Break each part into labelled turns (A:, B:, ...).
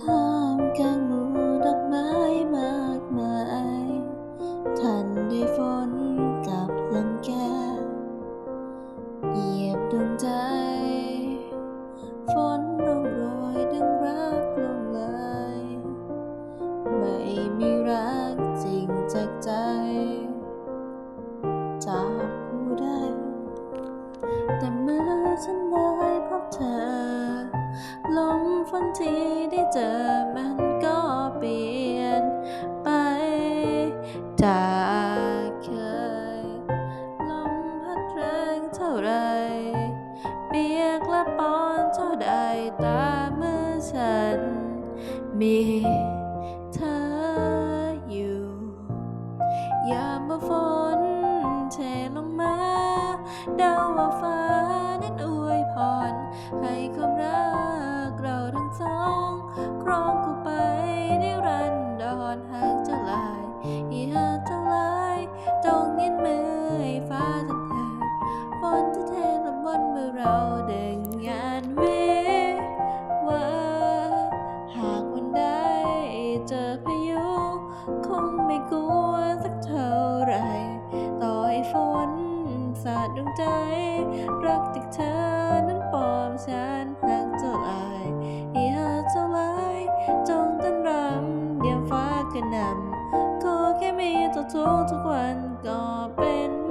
A: ท่ามกลางหมู่ดอกไม้มากมาย ทันได้ฝนกับลังแกเหยียบดวงใจ ฝนร่องรอยดังรักลงไหลไม่มีรักจริงจากใจ จากผู้ใดแต่เมื่อฉันได้ ฝนที่ได้เจอมันก็เปลี่ยนไปจากเคย ลมพัดแรงเท่าไร เปียกและปอนเท่าใดตามือฉันมี เราเด่งงานวิว่าหากวันใดเจอพายุ คงไม่กลัวสักเท่าไร ต่อให้ฝนสาดดวงใจ รักจากเธอนั้นปลอมฉันหากจ้าลายอีหากจ้าลายจงต้นรำยามฟ้ากระหนำขอแค่มีตัวทุกทุกวันก็เป็น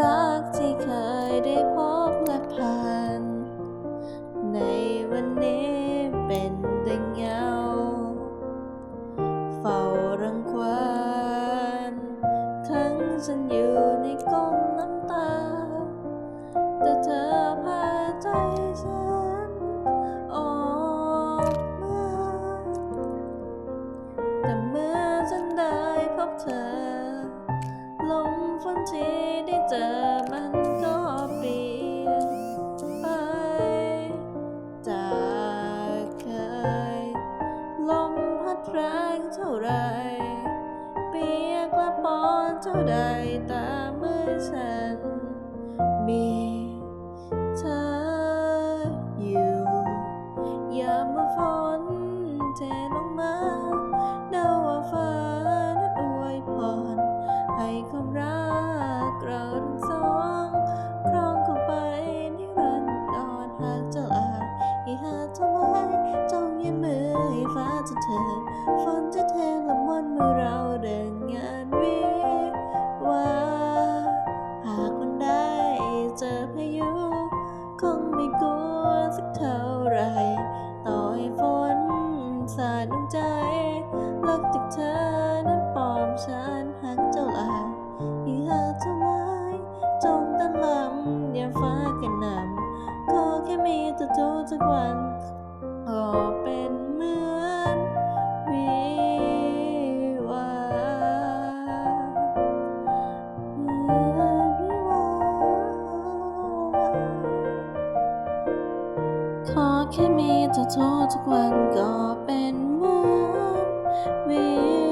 A: รักที่เคยได้พบและผ่าน ในวันนี้ เท่าไร เปียกและปอนเท่าใดตาเมื่อฉัน มีเธออยู่ยามเมื่อฝนเทลงมาเดาว่าฟ้านั้นอวยพร ให้ความรักเราทั้งสองครองคู่ไปนิรันดรหากเจ้าอาจอีหากเจ้าไว้จงยืนมือให้ฟ้าจะเธอฝนจะ ตัวสักเท่าไร ต่อให้ฝนสาดลงใจรักจากเธอนั้นปลอมฉันหักเจ้าลายอีหากเจ้าลายจงตะลำยามฟ้ากันนำขอแค่มีเธอทุกวันขอเป็น แค่มีเธอทุกทุกวันก็เป็นเหมือนวิ